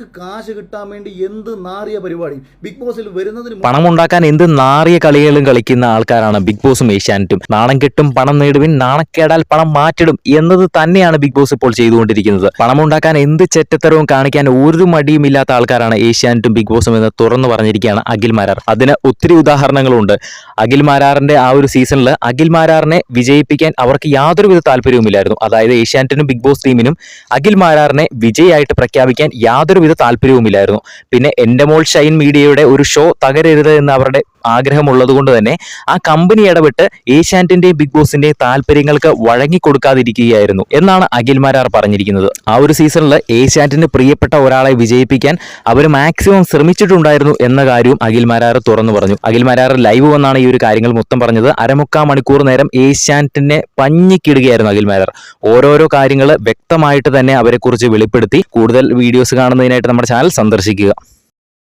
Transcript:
അവർക്ക് കാശ് കിട്ടാൻ വേണ്ടി എന്ത് നാറിയ പരിപാടി? ബിഗ് ബോസിൽ വരുന്നതിന് പണമുണ്ടാക്കാൻ എന്ത് നാറിയ കളികളും കളിക്കുന്ന ആൾക്കാരാണ് ബിഗ് ബോസും ഏഷ്യാനെറ്റും. നാണം കിട്ടും പണം നേടുവിൻ നാണക്കേടാൽ പണം മാറ്റിടും എന്നത് തന്നെയാണ് ബിഗ് ബോസ് ഇപ്പോൾ ചെയ്തുകൊണ്ടിരിക്കുന്നത്. പണം ഉണ്ടാക്കാൻ എന്ത് ചെറ്റത്തരവും കാണിക്കാൻ ഒരു മടിയും ഇല്ലാത്ത ആൾക്കാരാണ് ഏഷ്യാനെറ്റും ബിഗ് ബോസും എന്ന് തുറന്നു പറഞ്ഞിരിക്കുകയാണ് അഖിൽ മാരാർ. അതിന് ഒത്തിരി ഉദാഹരണങ്ങളുണ്ട്. അഖിൽ മാരാറിന്റെ ആ ഒരു സീസണിൽ അഖിൽ മാരാറിനെ വിജയിപ്പിക്കാൻ അവർക്ക് യാതൊരുവിധ താല്പര്യവുമില്ലായിരുന്നു. അതായത് ഏഷ്യാനെറ്റിനും ബിഗ് ബോസ് ടീമിനും അഖിൽ മാരാറിനെ വിജയായിട്ട് പ്രഖ്യാപിക്കാൻ യാതൊരുവിധ താല്പര്യവുമില്ലായിരുന്നു. പിന്നെ എന്റെ മോൾ ഷൈൻ മീഡിയയുടെ ഒരു ഷോ തകരരുത് എന്ന് അവരുടെ ആഗ്രഹമുള്ളത് കൊണ്ട് തന്നെ ആ കമ്പനി ഇടപെട്ട് ഏഷ്യാനെറ്റിന്റെയും ബിഗ് ബോസിന്റെയും താല്പര്യങ്ങൾക്ക് വഴങ്ങിക്കൊടുക്കാതിരിക്കുകയായിരുന്നു എന്നാണ് അഖിൽ മാരാർ പറഞ്ഞിരിക്കുന്നത്. ആ ഒരു സീസണിൽ ഏഷ്യാനെറ്റിന് പ്രിയപ്പെട്ട ഒരാളെ വിജയിപ്പിക്കാൻ അവർ മാക്സിമം ശ്രമിച്ചിട്ടുണ്ടായിരുന്നു എന്ന കാര്യവും അഖിൽ മാരാർ തുറന്നു പറഞ്ഞു. അഖിൽ മാരാർ ലൈവ് വന്നാണ് ഈ ഒരു കാര്യങ്ങൾ മൊത്തം പറഞ്ഞത് അരമുക്കാ മണിക്കൂർ നേരം ഏഷ്യാനെറ്റിനെ പഞ്ഞിക്കിടുകയായിരുന്നു അഖിൽ മാരാർ ഓരോരോ കാര്യങ്ങൾ വ്യക്തമായിട്ട് തന്നെ അവരെക്കുറിച്ച് വെളിപ്പെടുത്തി. കൂടുതൽ വീഡിയോസ് കാണുന്നതിനായിട്ട് നമ്മുടെ ചാനൽ സന്ദർശിക്കുക.